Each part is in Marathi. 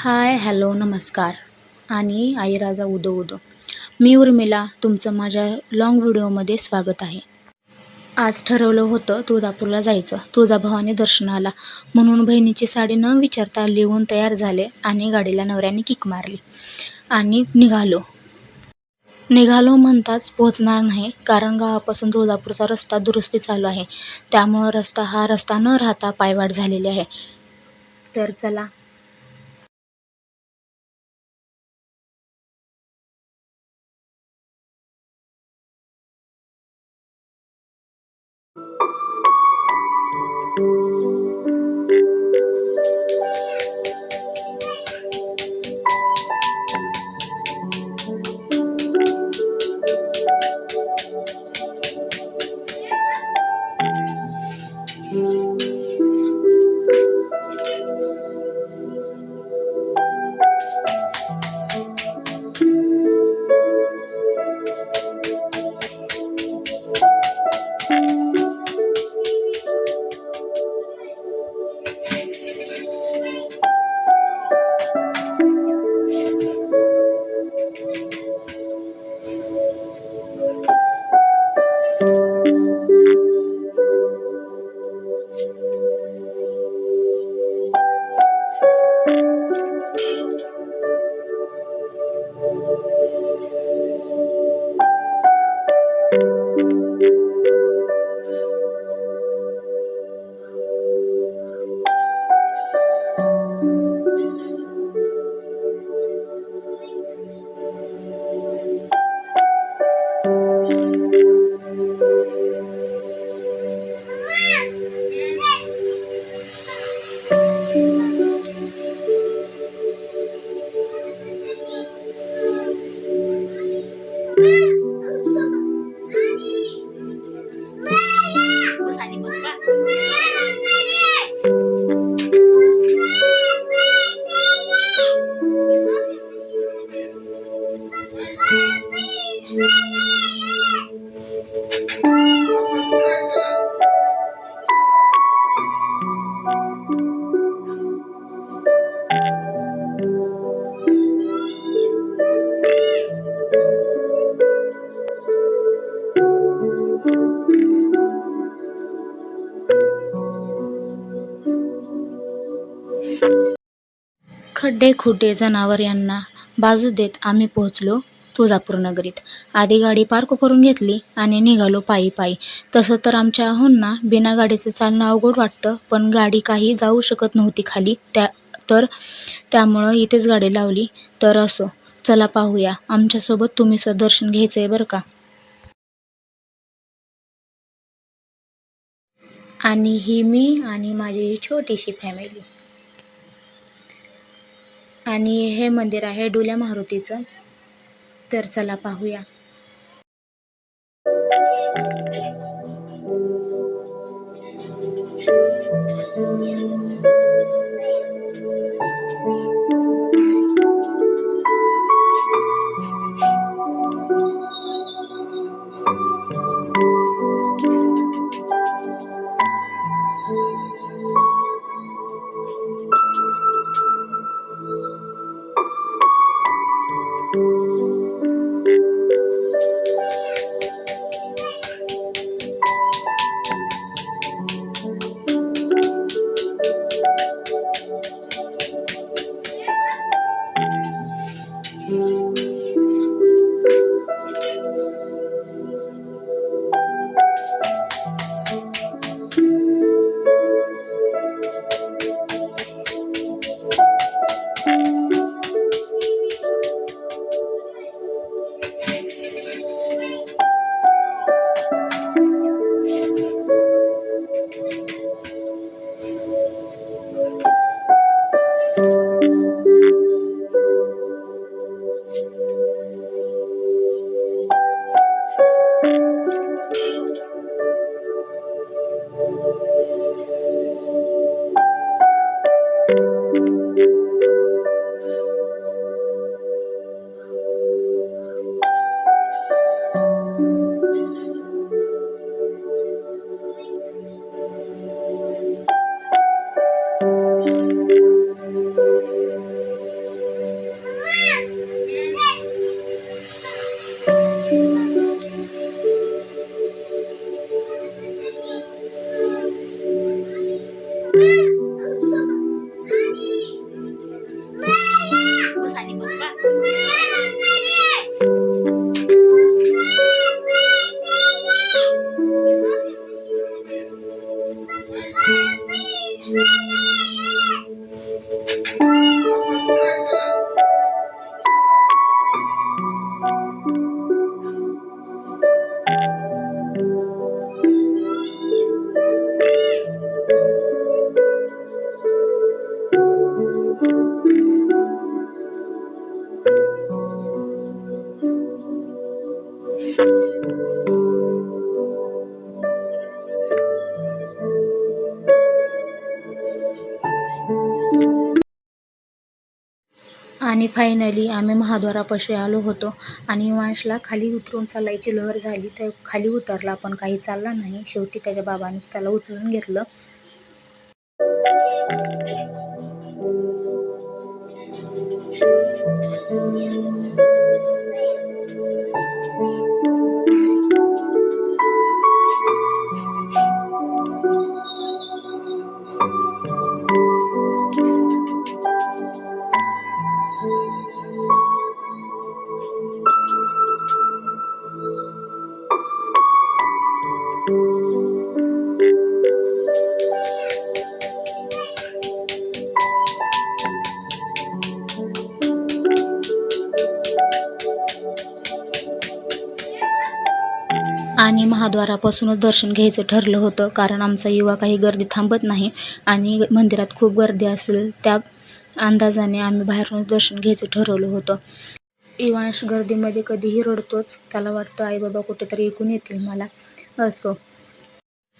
हाय हॅलो नमस्कार. आणि आई राजा उदो उदो. मी उर्मिला तुमचं माझ्या लाँग व्हिडिओमध्ये स्वागत आहे. आज ठरवलं होतं तुळजापूरला जायचं. तुळजाभवानी दर्शनाला. म्हणून बहिणीची साडी न विचारता लिहून तयार झाले आणि गाडीला नवऱ्याने किक मारली. आणि निघालो. निघालो म्हणताच पोहोचणार नाही कारण गावापासून तुळजापूरचा रस्ता दुरुस्ती चालू आहे. त्यामुळं रस्ता हा रस्ता न राहता पायवाट झालेली आहे. तर चला Bye. खड्डे खुड्डे जनावर यांना बाजू देत आम्ही पोहोचलो तुळजापूर नगरीत. आधी गाडी पार्क करून घेतली आणि निघालो पायी पायी. तसं तर आमच्या आहोंना बिना गाडीचं चालणं अवघड वाटतं पण गाडी काही जाऊ शकत नव्हती खाली. त्या तर त्यामुळं इथेच गाडी लावली. तर असो चला पाहूया. आमच्यासोबत तुम्ही सुद्धा दर्शन घ्यायचं आहे बरं का? आणि ही मी आणि माझी ही छोटीशी फॅमिली आणि हे मंदिर आहे डोल्या मारुतीचं. तर चला पाहूया. फायनली आम्ही महाद्वारापाशी आलो होतो आणि वांशला खाली उतरून चालायची लहर झाली. तर खाली उतरला पण काही चालला नाही. शेवटी त्याच्या बाबांनीच त्याला उचलून घेतलं. महाद्वारापासूनच दर्शन घ्यायचं ठरलं होतं. कारण आमचा युवा काही गर्दी थांबत नाही आणि मंदिरात खूप गर्दी असेल त्या अंदाजाने आम्ही बाहेरूनच दर्शन घ्यायचं ठरवलं होतं. इवांश गर्दीमध्ये कधीही रडतोच. त्याला वाटतं आई बाबा कुठेतरी ऐकून येतील मला असो.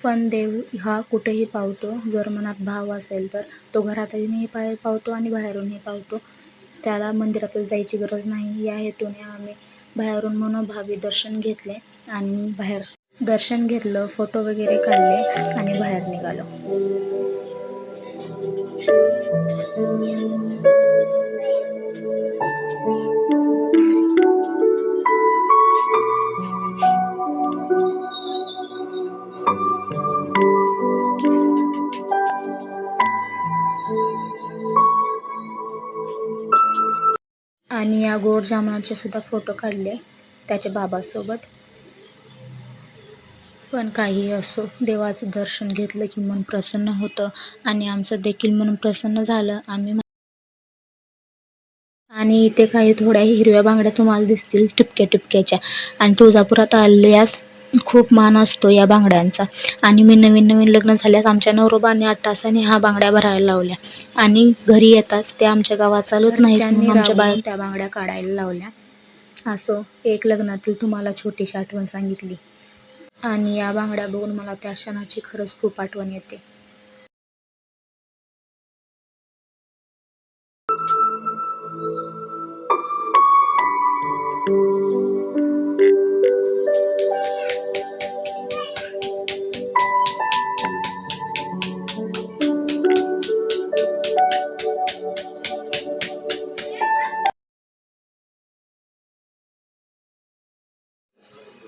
पण देव हा कुठेही पावतो. जर मनात भाव असेल तर तो घरातही पाय पावतो आणि बाहेरूनही पावतो. त्याला मंदिरातच जायची गरज नाही. या हेतूने आम्ही बाहेरून मनोभावी दर्शन घेतले आणि बाहेर दर्शन घेतलं फोटो वगैरे काढले आणि बाहेर निघालो. आणि या गोड जामुनाचे सुद्धा फोटो काढले त्याच्या बाबासोबत. पण काही असो देवाचं दर्शन घेतलं की मन प्रसन्न होतं आणि आमचं देखील मन प्रसन्न झालं आम्ही आणि इथे काही थोड्या हिरव्या बांगड्या तुम्हाला दिसतील टिपक्या टिपक्याच्या आणि तुळजापुरात आल्यास खूप मान असतो या बांगड्यांचा. आणि मी नवीन नवीन लग्न झाल्यास आमच्या नवरोबाने आठ तासाने ह्या बांगड्या भरायला लावल्या. आणि घरी येताच त्या आमच्या गावात चालत नाही आमच्या बाय त्या बांगड्या काढायला लावल्या. असो एक लग्नातील तुम्हाला छोटीशी आठवण सांगितली. आणि या बांगड्या बघून मला त्या क्षणाची खरंच खूप आठवण येते.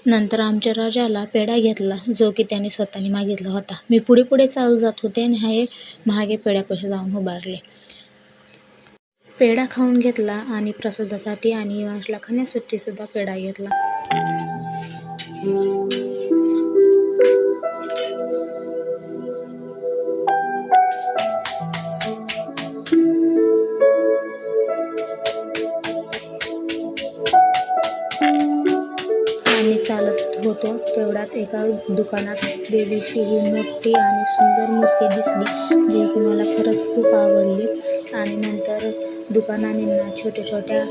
नंतर आमच्या राजाला पेढा घेतला जो की त्याने स्वतःने मागितला होता. मी पुढे पुढे चालत जात होते आणि हे महागे पेढ्यापाशी जाऊन उभारले. पेढा खाऊन घेतला आणि प्रसादासाठी आणि वांशला खाण्यासाठी सुद्धा पेढा घेतला. मी चालत होतो तेवढ्यात एका दुकानात देवीची ही मोठी आणि सुंदर मूर्ती दिसली जी की मला खरंच खूप आवडली. आणि नंतर दुकानांना छोट्या छोट्या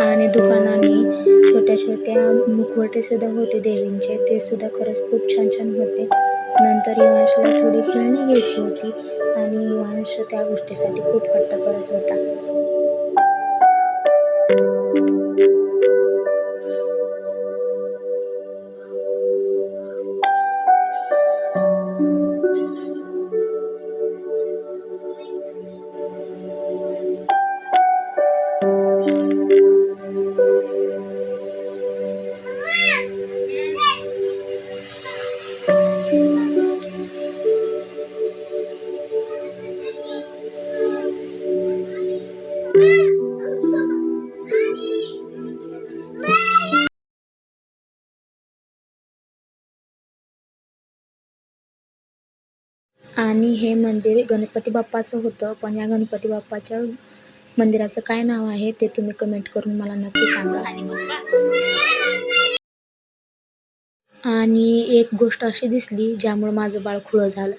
आणि दुकानांनी छोट्या छोट्या मुखवटेसुद्धा होते देवींचे ते सुद्धा खरंच खूप छान छान होते. नंतर इवांशला थोडी खेळणी घ्यायची होती आणि इवांश त्या गोष्टीसाठी खूप हट्ट करत होता. आणि हे मंदिर गणपती बाप्पाचं होतं पण या गणपती बाप्पाच्या मंदिराचं काय नाव आहे ते तुम्ही कमेंट करून मला नक्की सांगा. आणि एक गोष्ट अशी दिसली ज्यामुळे माझं बाळ खुळं झालं.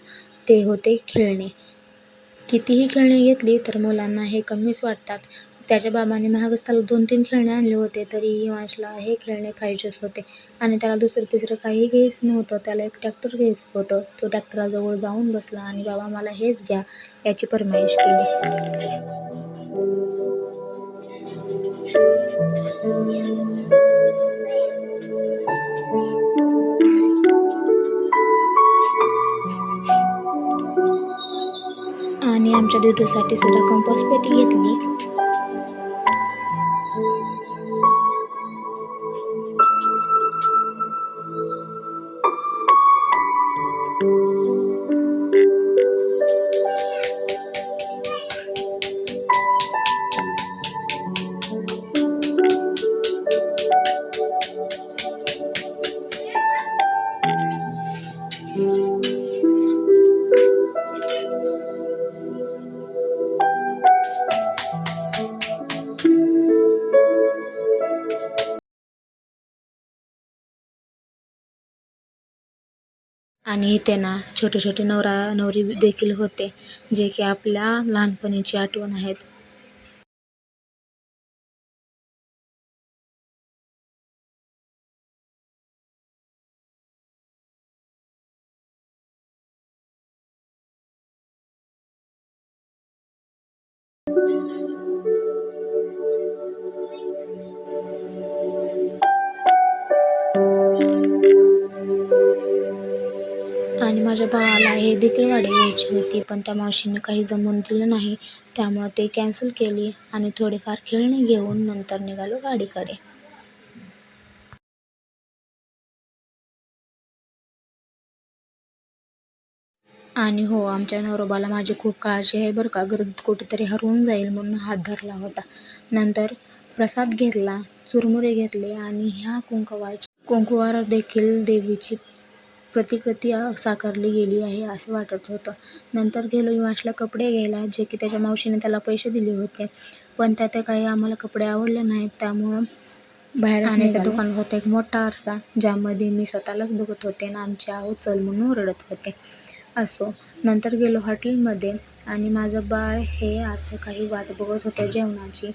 ते होते खेळणे. कितीही खेळणे घेतली तर मुलांना हे कमीच वाटतात. त्याच्या बाबाने महागच त्याला दोन तीन खेळणे आणले होते तरीही हिमांशला हे खेळणे पाहिजेच होते. आणि त्याला दुसरं तिसरं काही घ्यायचं नव्हतं त्याला एक ट्रॅक्टर घ्यायचं होतं. तो ट्रॅक्टराजवळ जाऊन बसला आणि बाबा मला हेच घ्या याची फरमाईश केली. आणि आमच्या डिटूसाठी सुद्धा कंपोस्ट पेटी घेतली. आणि त्यांना छोटे छोटे नवरा नवरी देखील होते जे की आपल्या लहानपणीची आठवण आहेत. आणि माझ्या भावाला हे देखील गाडी घ्यायची होती पण त्या मावशीने काही जमवून दिलं नाही. त्यामुळं ते कॅन्सल केली आणि थोडेफार खेळणी घेऊन नंतर निघालो गाडीकडे. आणि हो आमच्या नवरोबाला माझी खूप काळजी आहे बरं का. गर्दीत कुठेतरी हरवून जाईल म्हणून हात धरला होता. नंतर प्रसाद घेतला चुरमुरे घेतले आणि ह्या कुंकवाच्या कुंकवावर देखील देवीची प्रतिकृती साकारली गेली आहे असं वाटत होतं. नंतर गेलो युवाशला कपडे घ्यायला जे की त्याच्या मावशीने त्याला पैसे दिले होते. पण त्यात काही आम्हाला कपडे आवडले नाहीत त्यामुळं बाहेर आणि त्या दुकानात होता एक मोठा आरसा ज्यामध्ये मी स्वतःलाच बघत होते आणि आमची आहो चल म्हणून ओरडत होते. असो. नंतर गेलो हॉटेलमध्ये आणि माझं बाळ हे असं काही वाट बघत होतं जेवणाची.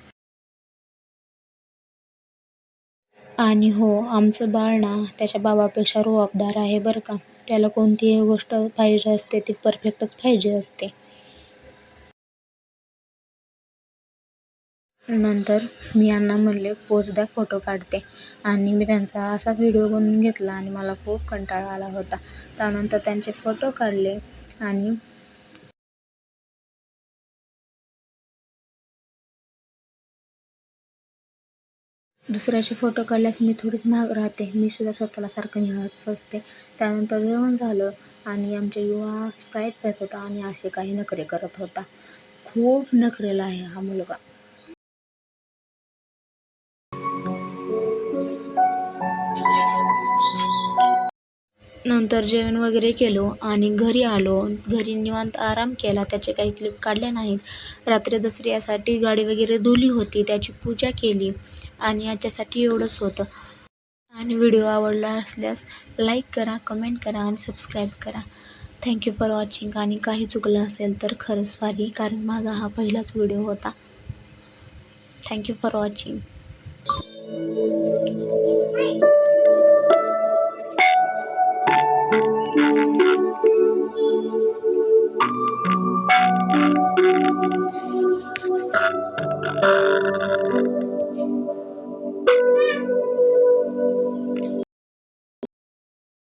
आणि हो आमचं बाळ ना त्याच्या बाबापेक्षा रुबाबदार आहे बरं का. त्याला कोणतीही गोष्ट पाहिजे असते ती परफेक्टच पाहिजे असते. नंतर मी यांना म्हणले पोज द्या फोटो काढते. आणि मी त्यांचा असा व्हिडिओ बनवून घेतला आणि मला खूप कंटाळा आला होता. त्यानंतर त्यांचे फोटो काढले आणि दुसऱ्याचे फोटो काढल्यास मी थोडीच महाग राहते. मी सुद्धा स्वतःला सारखं निहाळत असते. त्यानंतर जेवण झालं आणि आमच्या युवा स्प्राईट पेत होता आणि असे काही नखरे करत होता. खूप नखरेला आहे हा मुलगा. नंतर जेवण वगैरे केलो आणि घरी आलो. घरी निवांत आराम केला. त्याचे काही क्लिप काढले नाहीत. रात्री दसऱ्यासाठी गाडी वगैरे धुली होती. त्याची पूजा केली आणि याच्यासाठी एवढंच होतं. आणि व्हिडिओ आवडला असल्यास लाईक करा कमेंट करा आणि सबस्क्राईब करा. थँक्यू फॉर वॉचिंग आणि काही चुकलं असेल तर खरं सॉरी कारण माझा हा पहिलाच व्हिडिओ होता. Thank you for watching